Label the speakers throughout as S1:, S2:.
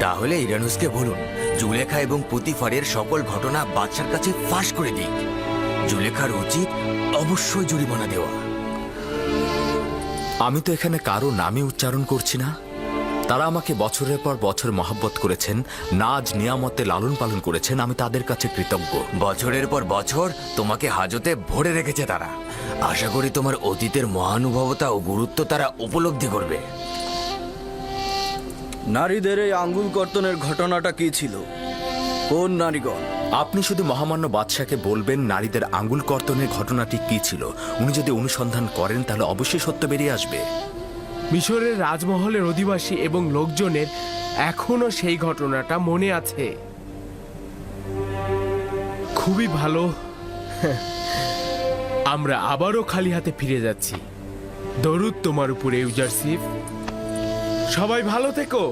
S1: তাহলে ইরানুসকে বলুন জুলেখা এবং পুতিফারের সকল ঘটনা বাদশার কাছে ফাঁস করে দিক। জুলেখার উচিত অবশ্যই জরিমানা দেওয়া।
S2: আমি তো এখানে কারও নামে উচ্চারণ করছি না। তারা আমাকে বছরের পর বছর মহাব্বত করেছেন নাজ নিয়ামতে লালন পালন করেছেন আমি তাদের কাছে কৃতজ্ঞ।
S1: বছরের পর বছর তোমাকে হাজতে ভরে রেখেছে তারা। আশা করি তোমার অতীতের মহানুভবতা ও গুরুত্ব তারা উপলব্ধি করবে।
S3: নারীদের এই আঙ্গুল কর্তনের ঘটনাটা কি ছিল? কোন নারীগণ?
S2: আপনি শুধু মহামান্য বাদশাকে বলবেন নারীদের আঙ্গুল কর্তনের ঘটনাটি কি ছিল? উনি যদি অনুসন্ধান করেন তাহলে অবশ্যই সত্য বেরিয়ে আসবে।
S4: মিশরের রাজমহলের অধিবাসী এবং লোকজনের এখনও সেই ঘটনাটা মনে আছে। খুবই ভালো। আমরা আবারও খালি হাতে ফিরে যাচ্ছি। দরুদ তোমার উপরে ইউজারশিপ সবাই ভালো থেকো।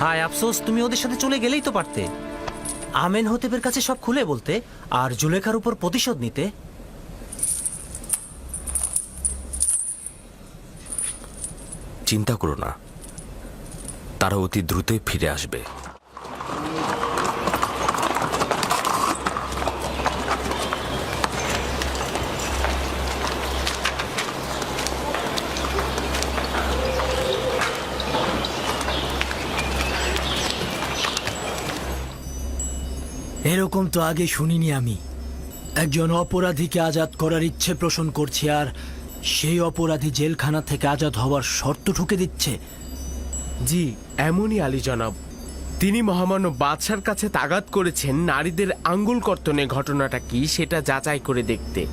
S5: হায় আফসোস তুমি ওদের সাথে চলে গেলেই তো পারতে। আমেন হতেবের কাছে সব খুলে বলতে আর জুলেখার উপর প্রতিশোধ নিতে।
S2: চিন্তা করো না। তারা অতি দ্রুতই ফিরে আসবে।
S6: এরকম তো আগে শুনিনি আমি। একজন অপরাধীকে আজাদ করার ইচ্ছে পোষণ করছি আর সেই অপরাধী জেলখানা থেকে আজাদ হওয়ার শর্ত ঠুকে দিচ্ছে।
S4: জি, এমনই আলী জনাব। তিনি মহামান্য বাদশার কাছে তাগাত করেছেন নারীদের আঙ্গুল কর্তনের ঘটনাটা কি, সেটা যাচাই করে দেখতে।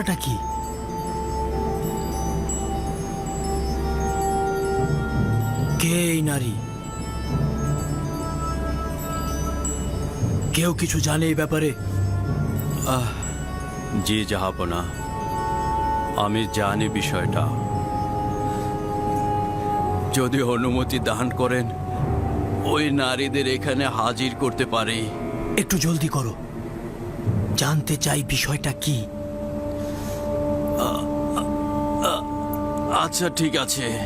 S6: ঘটনাটা কি? কে এই নারী? কেউ কিছু জানে এই ব্যাপারে?
S7: জি জাহাপনা। আমি জানি বিষয়টা। যদি অনুমতি দান করেন ওই নারীদের এখানে হাজির করতে পারি।
S6: একটু জলদি করো। জানতে চাই বিষয়টা কি?
S7: আচ্ছা ঠিক আছে।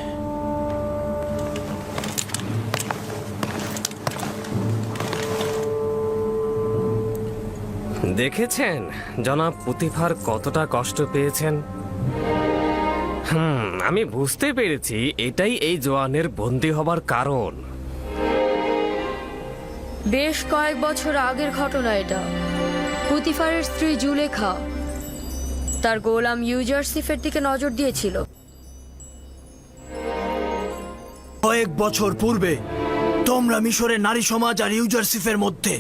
S8: দেখেছেন জনাব পুতিফার কতটা কষ্ট পেয়েছেন? হুম আমি বুঝতে পেরেছি এটাই এই জোয়ানের বন্দি হবার কারণ।
S9: বেশ কয়েক বছর আগের ঘটনা এটা। পুতিফারের স্ত্রী জুলেখা তার গোলাম ইউজারসিফের দিকে নজর দিয়েছিল।
S6: কয়েক বছর পূর্বে, তোমরা মিশরের নারী সমাজ আর ইউজারসিফের মধ্যে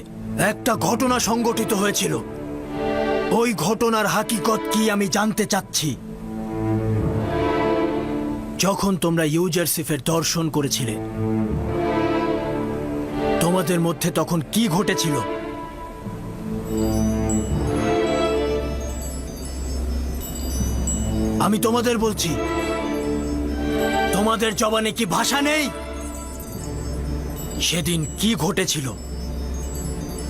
S6: একটা ঘটনা সংগঠিত হয়েছিল। ওই ঘটনার হাকিকত কি আমি জানতে চাচ্ছি। যখন তোমরা ইউজারসিফের দর্শন করেছিলে, তোমাদের মধ্যে তখন কি ঘটেছিল? আমি তোমাদের বলছি তোমাদের জবানে কি ভাষা নেই? সেদিন কি ঘটেছিল?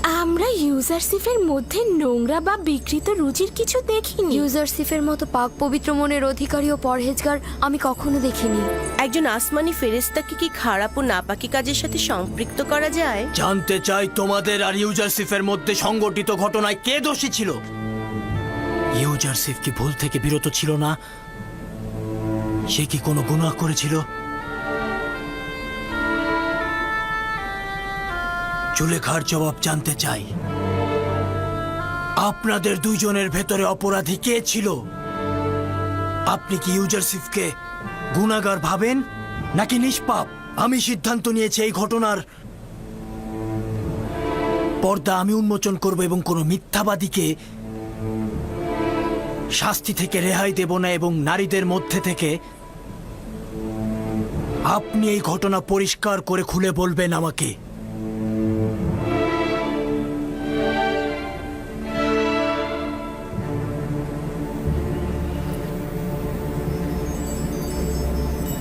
S10: আমরা ইউজারসিফের মধ্যে নোংরা বা বিকৃত রুচির কিছু দেখিনি।
S9: ইউজারসিফের মতো পাক পবিত্র মনের অধিকারী ও পরহেজগার আমি কখনো দেখিনি।
S11: একজন আসমানি ফেরেস্তাকে কি খারাপ ও নাপাকি কাজের সাথে সম্পৃক্ত করা যায়?
S6: জানতে চাই তোমাদের আর ইউজারসিফের মধ্যে সংগঠিত ঘটনায় কে দোষী ছিল? ইউজারসিফ কি ভুল থেকে বিরত ছিল না? সে কি কোনো গুনাহ করেছিল? চুলেখার জবাব জানতে চাই। আপনাদের দুইজনের ভেতরে অপরাধী কে ছিল? আপনি কি ইউজারসিফকে গুনাগার ভাবেন, নাকি নিষ্পাপ? আমি সিদ্ধান্ত নিয়েছি এই ঘটনার পর্দা আমি উন্মোচন করব এবং কোনো মিথ্যাবাদীকে শাস্তি থেকে রেহাই দেব না এবং নারীদের মধ্যে থেকে আপনি এই ঘটনা পরিষ্কার করে খুলে বলবেন আমাকে।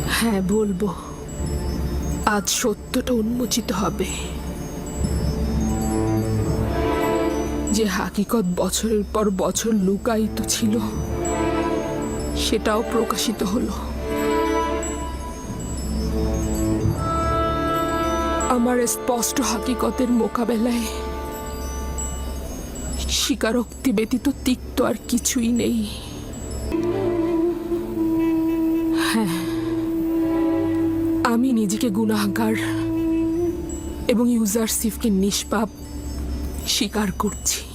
S10: হ্যাঁ বলব। আজ সত্যটা উন্মোচিত হবে। যে হাকিকত বছরের পর বছর লুকায়িত ছিল, সেটাও প্রকাশিত হলো। আমার স্পষ্ট হাকিকতের মোকাবেলায় স্বীকারোক্তি ব্যতীত তিক্ত আর কিছুই নেই। হ্যাঁ আমি নিজেকে গুণাহার এবং ইউজার সিফকে নিষ্পাপ স্বীকার করছি।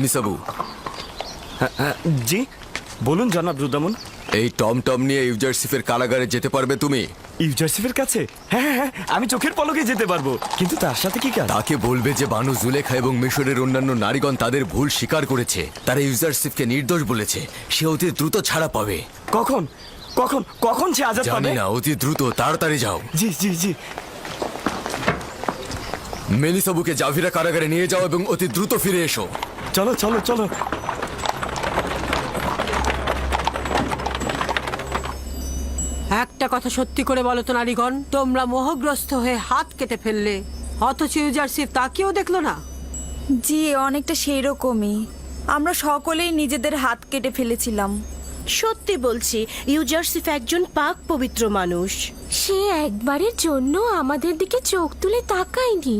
S1: মেনিসাবু
S12: জি বলুন জনাব রুদামন।
S1: এই টম টম নিয়ে ইউজারসিফের কারাগারে যেতে পারবে তুমি?
S12: ইউজারসিফের কাছে? হ্যাঁ হ্যাঁ হ্যাঁ আমি চোখের পলকে যেতে পারব কিন্তু তার সাথে কি কাজ?
S1: তাকে বলবে যে বানু জুলেখা এবং মিশরের অন্যান্য নারীগণ তাদের ভুল স্বীকার করেছে। তারা ইউজারসিফকে নির্দোষ বলেছে সে অতি দ্রুত ছাড়া পাবে।
S12: কখন? কখন? কখন সে আজাদ
S1: জানি
S12: পাবে?
S1: না অতি দ্রুত তাড়াতাড়ি যাও।
S12: জি জি জি।
S1: মেনিসাবুকে জাভিরা কারাগারে নিয়ে যাও এবং অতি দ্রুত ফিরে এসো।
S12: চলো চলো চলো।
S13: একটা কথা সত্যি করে বলো তো নারীগণ। তোমরা মোহগ্রস্ত হয়ে হাত কেটে ফেললে অথচ ইউজারশিপ তাকেও দেখল না।
S9: জি অনেকটা সেই রকমই আমরা সকলেই নিজেদের হাত কেটে ফেলেছিলাম।
S11: সত্যি বলছি ইউজারসিফ একজন পাক পবিত্র মানুষ।
S10: সে একবারের জন্য আমাদের দিকে চোখ তুলে তাকায়নি।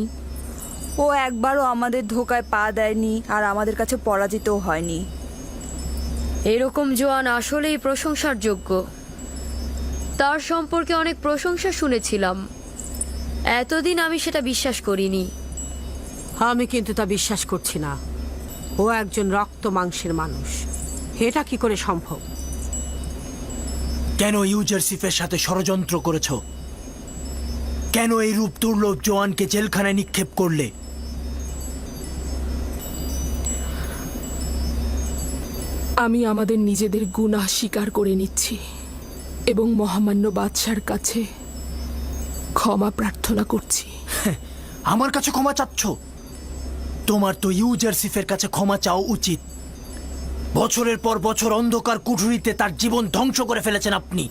S9: ও একবারও আমাদের ধোকায় পা দেয়নি আর আমাদের কাছে পরাজিতও হয়নি। এরকম জোয়ান আসলেই প্রশংসার যোগ্য। তার সম্পর্কে অনেক প্রশংসা শুনেছিলাম। এতদিন আমি সেটা বিশ্বাস করিনি।
S13: আমি কিন্তু তা বিশ্বাস করছি না। ও একজন রক্ত মাংসের মানুষ। এটা কি করে সম্ভব?
S6: কেন ইউজারসিফের সাথে ষড়যন্ত্র করেছ? কেন এই রূপ দুর্লভ জোয়ানকে জেলখানায় নিক্ষেপ করলে?
S10: আমি আমাদের নিজেদের গুনাহ স্বীকার করে নিচ্ছি এবং মহামান্য বাদশার কাছে ক্ষমা প্রার্থনা করছি।
S6: আমার কাছে ক্ষমা চাচ্ছ? তোমার তো ইউজারসিফের কাছে ক্ষমা চাও উচিত। বছরের পর বছর অন্ধকার কুঠুরিতে তার জীবন ধ্বংস করে ফেলেছেন আপনি।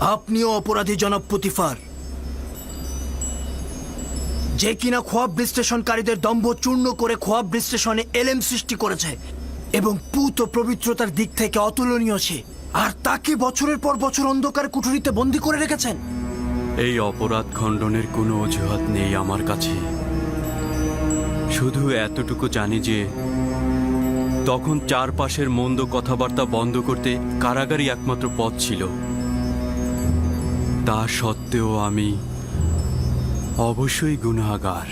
S6: আপনিও অপরাধী, জনাব পুতিফার। যে কিনা খোয়াব বিশ্লেষণকারীদের দম্ভ চূর্ণ করে খোয়াব বিশ্লেষণে এলেম সৃষ্টি করেছে এবং পুত পবিত্রতার দিক থেকে অতুলনীয় সে। আর তাকে বছরের পর বছর অন্ধকার কুঠুরিতে বন্দি করে রেখেছেন।
S7: এই অপরাধ খণ্ডনের কোনো অজুহাত নেই আমার কাছে। শুধু এতটুকু জানি যে, তখন চারপাশের মন্দ কথাবার্তা বন্ধ করতে কারাগারই একমাত্র পথ ছিল। তা সত্ত্বেও আমি অবশ্যই গুণাগার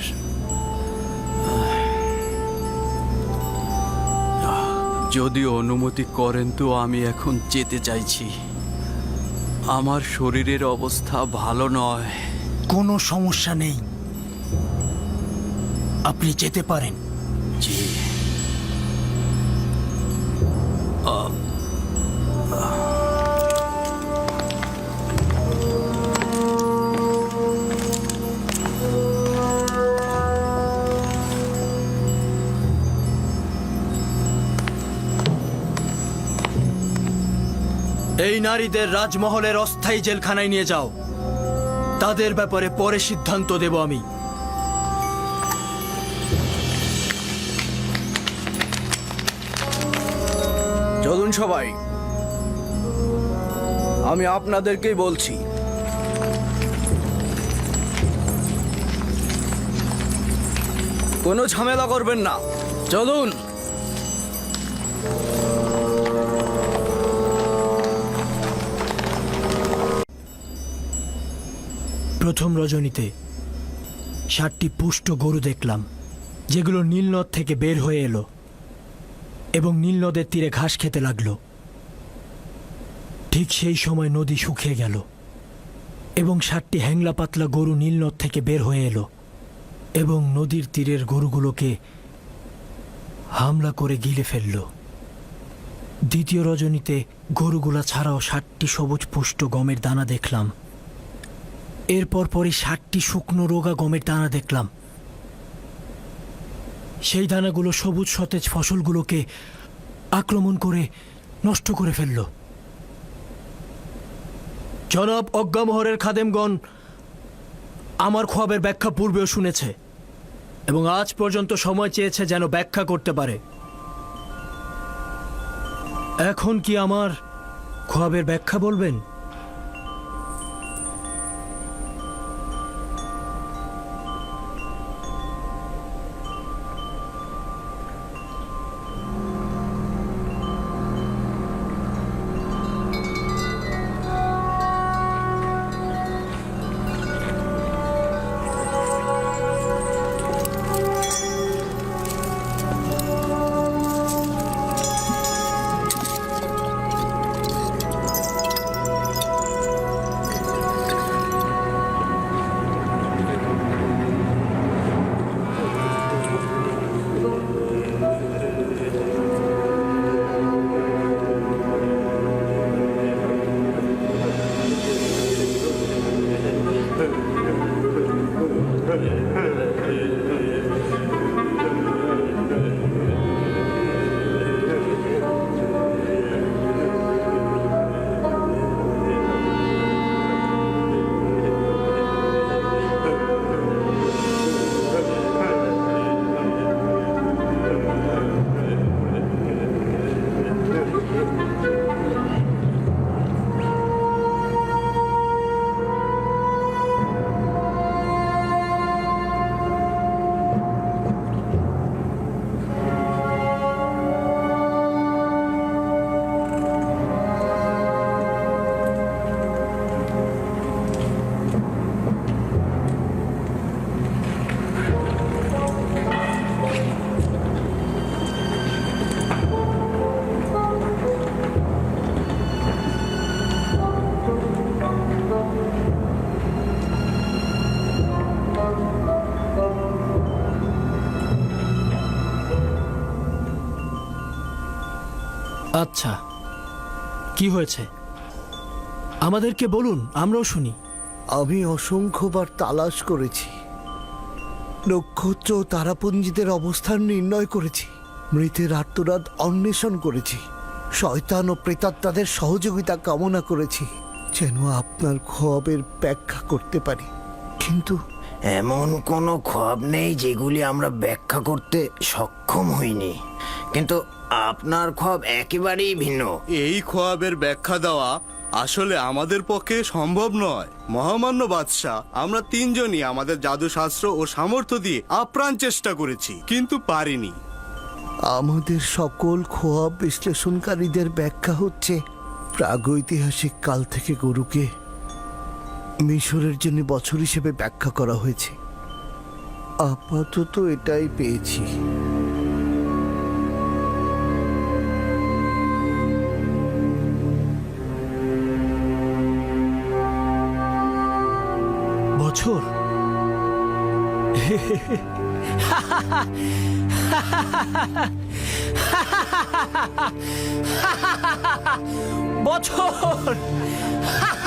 S7: যদি অনুমতি করেন তো আমি এখন যেতে চাইছি। আমার শরীরের অবস্থা ভালো নয়।
S6: কোনো সমস্যা নেই। আপনি যেতে পারেন।
S7: জি।
S6: এই নারীদের রাজমহলের অস্থায়ী জেলখানায় নিয়ে যাও। তাদের ব্যাপারে পরে সিদ্ধান্ত দেব আমি।
S3: চলুন সবাই। আমি আপনাদেরকেই বলছি। কোনো ঝামেলা করবেন না। চলুন।
S6: প্রথম রজনীতে ষাটটি পুষ্ট গরু দেখলাম, যেগুলো নীলনদ থেকে বের হয়ে এলো এবং নীলনদের তীরে ঘাস খেতে লাগল। ঠিক সেই সময় নদী শুকিয়ে গেল এবং ষাটটি হ্যাংলা পাতলা গরু নীলনদ থেকে বের হয়ে এলো এবং নদীর তীরের গরুগুলোকে হামলা করে গিলে ফেলল। দ্বিতীয় রজনীতে গরুগুলা ছাড়াও ষাটটি সবুজ পুষ্ট গমের দানা দেখলাম। এরপর পরই ষাটটি শুকনো রোগা গমের দানা দেখলাম। সেই দানাগুলো সবুজ সতেজ ফসলগুলোকে আক্রমণ করে নষ্ট করে ফেলল। জনাব অজ্ঞামোহরের খাদেমগণ আমার খোয়াবের ব্যাখ্যা পূর্বেও শুনেছে এবং আজ পর্যন্ত সময় চেয়েছে যেন ব্যাখ্যা করতে পারে। এখন কি আমার খোয়াবের ব্যাখ্যা বলবেন? আচ্ছা। কি হয়েছে? আমাদেরকে বলুন, আমরাও শুনি।
S14: আমি অসংখ্যবার তালাশ করেছি। নক্ষত্র ও তারাপুঞ্জিদের অবস্থান নির্ণয় করেছি। মৃতের আত্মরাত অন্বেষণ করেছি। শয়তান ও প্রেতাত্মাদের সহযোগিতা কামনা করেছি, যেন আপনার খবের ব্যাখ্যা করতে পারি। কিন্তু
S1: এমন কোনো খব নেই যেগুলি আমরা ব্যাখ্যা করতে সক্ষম হইনি। কিন্তু আপনার খব একেবারেই ভিন্ন।
S3: এই খোয়াবের ব্যাখ্যা দেওয়া আসলে আমাদের পক্ষে সম্ভব নয়। মহামান্য বাদশাহ আমরা তিনজনই আমাদের জাদুশাস্ত্র ও সামর্থ্য দিয়ে আপ্রাণ চেষ্টা করেছি কিন্তু পারিনি।
S14: আমাদের সকল খোয়াব বিশ্লেষণকারীদের ব্যাখ্যা হচ্ছে প্রাগৈতিহাসিক কাল থেকে গরুকে মিশরের জন্য বছর হিসেবে ব্যাখ্যা করা হয়েছে। আপাতত এটাই পেয়েছি।
S6: বছর? বছর!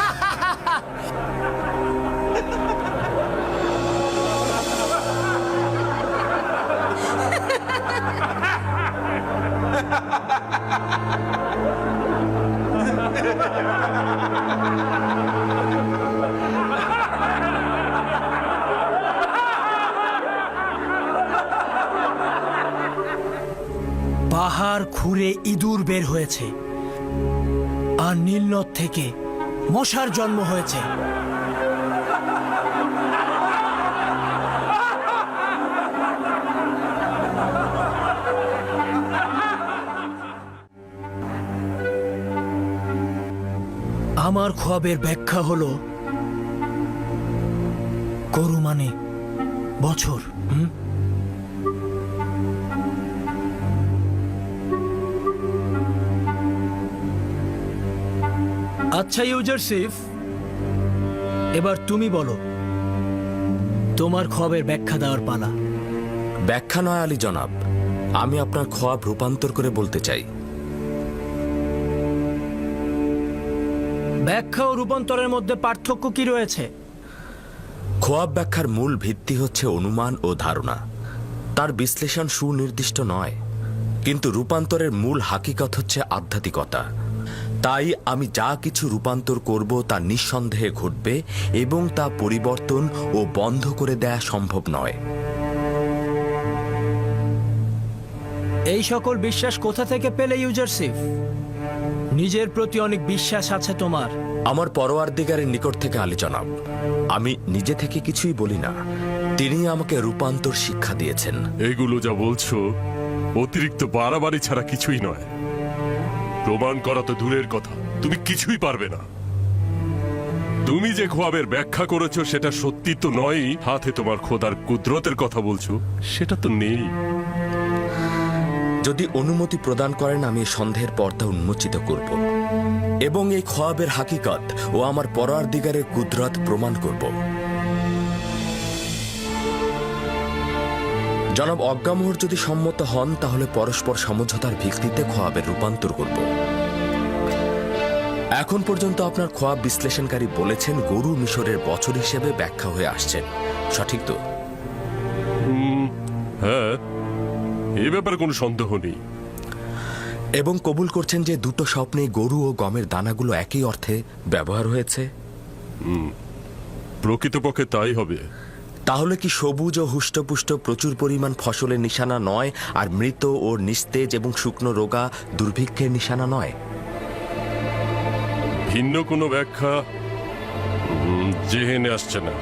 S6: পাহাড় খুঁড়ে ইঁদুর বের হয়েছে। আর নীলনদ থেকে মশার জন্ম হয়েছে। আমার খোয়াবের ব্যাখ্যা হলো গরু মানে বছর হুম? আচ্ছা ইউজার ইউজারসিফ এবার তুমি বলো তোমার খবের ব্যাখ্যা দেওয়ার পালা।
S2: ব্যাখ্যা নয় আলী জনাব আমি আপনার খোয়াব রূপান্তর করে বলতে চাই।
S6: ব্যাখ্যা ও রূপান্তরের মধ্যে পার্থক্য কি রয়েছে?
S2: খোয়াব ব্যাখ্যার মূল ভিত্তি হচ্ছে অনুমান ও ধারণা। তার বিশ্লেষণ সুনির্দিষ্ট নয় কিন্তু রূপান্তরের মূল হাকিকত হচ্ছে আধ্যাত্মিকতা। তাই আমি যা কিছু রূপান্তর করব তা নিঃসন্দেহে ঘটবে এবং তা পরিবর্তন ও বন্ধ করে দেয়া সম্ভব নয়।
S6: এই সকল বিশ্বাস কোথা থেকে পেলে ইউজারশিপ নিজের প্রতি অনেক বিশ্বাস আছে তোমার।
S2: আমার পরোয়ার দিগারের নিকট থেকে আলী জনাব আমি নিজে থেকে কিছুই বলি না তিনি আমাকে রূপান্তর শিক্ষা দিয়েছেন।
S15: এগুলো যা বলছো অতিরিক্ত বাড়াবাড়ি ছাড়া কিছুই নয়। প্রমাণ করা তো দূরের কথা। তুমি কিছুই পারবে না। তুমি যে খোয়াবের ব্যাখ্যা করেছ, সেটা সত্যি তো নয়ই। হাতে তোমার খোদার কুদরতের কথা বলছো। সেটা তো নেই।
S2: যদি অনুমতি প্রদান করেন, আমি সন্দেহের পর্দা উন্মোচিত করব। এবং এই খোয়াবের হাকিকত ও আমার পরার দিগারের কুদরত প্রমাণ করব। জনাব অজ্ঞামোহর যদি সম্মত হন তাহলে পরস্পর সমঝোতার ভিত্তিতে খোয়াবের রূপান্তর করব। এখন পর্যন্ত আপনার খোয়াব বিশ্লেষণকারী বলেছেন গরু মিশরের বছর হিসেবে ব্যাখ্যা হয়ে আসছেন সঠিক তো?
S15: হ্যাঁ এ ব্যাপারে কোনো সন্দেহ নেই।
S2: এবং কবুল করছেন যে দুটো স্বপ্নে গরু ও গমের দানাগুলো একই অর্থে ব্যবহার হয়েছে?
S15: প্রকৃতপক্ষে তাই হবে।
S2: তাহলে কি সবুজ ও হুষ্টপুষ্ট প্রচুর পরিমাণ ফসলের নিশানা নয় আর মৃত ও নিস্তেজ এবং শুকনো রোগা দুর্ভিক্ষের নিশানা নয়?
S15: ভিন্ন কোনো ব্যাখ্যা জেহেনে আসছে না।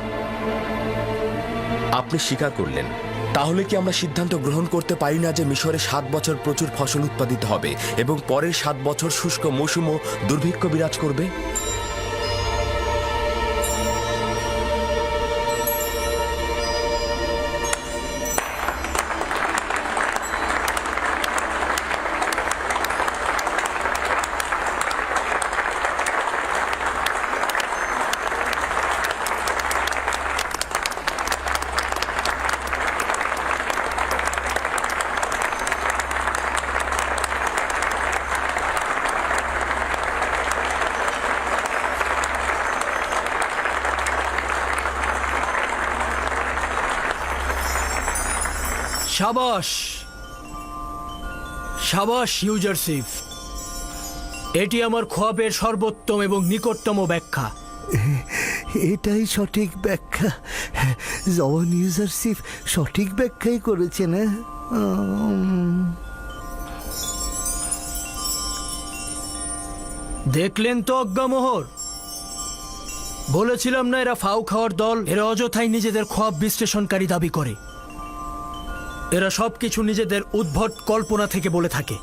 S2: আপনি স্বীকার করলেন। তাহলে কি আমরা সিদ্ধান্ত গ্রহণ করতে পারি না যে মিশরে সাত বছর প্রচুর ফসল উৎপাদিত হবে এবং পরের সাত বছর শুষ্ক মৌসুম ও দুর্ভিক্ষ বিরাজ করবে?
S6: সাবাস। সাবাস ইউজারশিপ এটি আমার খোয়াবের সর্বোত্তম এবং নিকটতম ব্যাখ্যা।
S14: এটাই সঠিক ব্যাখ্যা। জওয়ান ইউজারশিপ সঠিক ব্যাখ্যাই করেছেন হ্যাঁ?
S6: দেখলেন তো অজ্ঞামোহর? বলেছিলাম না এরা ফাউ খাওয়ার দল এরা অযথাই নিজেদের খোয়াব বিশ্লেষণকারী দাবি করে। এরা সবকিছু নিজেদের উদ্ভট কল্পনা থেকে বলে থাকে।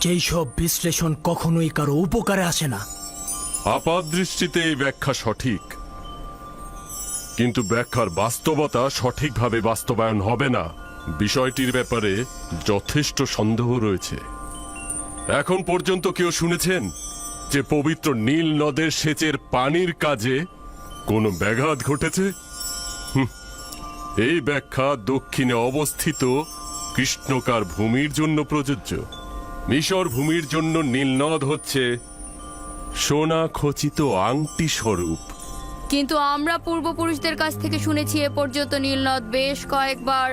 S6: যেই সব বিশ্লেষণ কখনোই কারও উপকারে আসে না।
S15: আপাত দৃষ্টিতে এই ব্যাখ্যা সঠিক। কিন্তু ব্যাখ্যার বাস্তবতা সঠিকভাবে বাস্তবায়ন হবে না। বিষয়টির ব্যাপারে যথেষ্ট সন্দেহ রয়েছে। এখন পর্যন্ত কেউ শুনেছেন যে পবিত্র নীল নদের সেচের পানির কাজে কোনো ব্যাঘাত ঘটেছে? হুঁ, এই ব্যাখ্যা দক্ষিণে অবস্থিত কৃষ্ণকার ভূমির জন্য প্রযোজ্য। মিশর ভূমির জন্য নীলনদ হচ্ছে সোনা খচিত আংটি স্বরূপ।
S9: কিন্তু আমরা পূর্বপুরুষদের কাছ থেকে শুনেছি এ পর্যন্ত নীলনদ বেশ কয়েকবার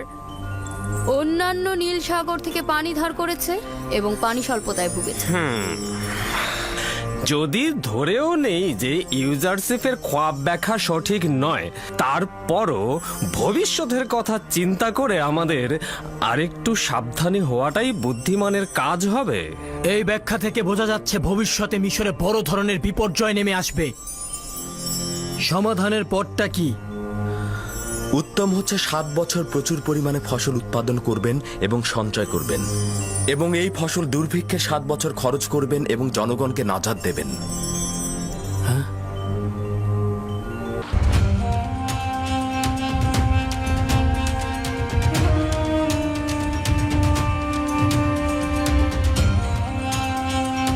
S9: অন্যান্য নীল সাগর থেকে পানি ধার করেছে এবং পানি স্বল্পতায় ভুগেছে।
S8: যদি ধরেও নেই যে ইউজারশিপের খোয়াব ব্যাখ্যা সঠিক নয় তারপরও ভবিষ্যতের কথা চিন্তা করে আমাদের আরেকটু সাবধানী হওয়াটাই বুদ্ধিমানের কাজ হবে।
S6: এই ব্যাখ্যা থেকে বোঝা যাচ্ছে ভবিষ্যতে মিশরে বড় ধরনের বিপর্যয় নেমে আসবে। সমাধানের পথটা কি?
S2: উত্তম হচ্ছে সাত বছর প্রচুর পরিমাণে ফসল উৎপাদন করবেন এবং সঞ্চয় করবেন। এবং এই ফসল দুর্ভিক্ষে সাত বছর খরচ করবেন এবং জনগণকে নাজাদ দেবেন।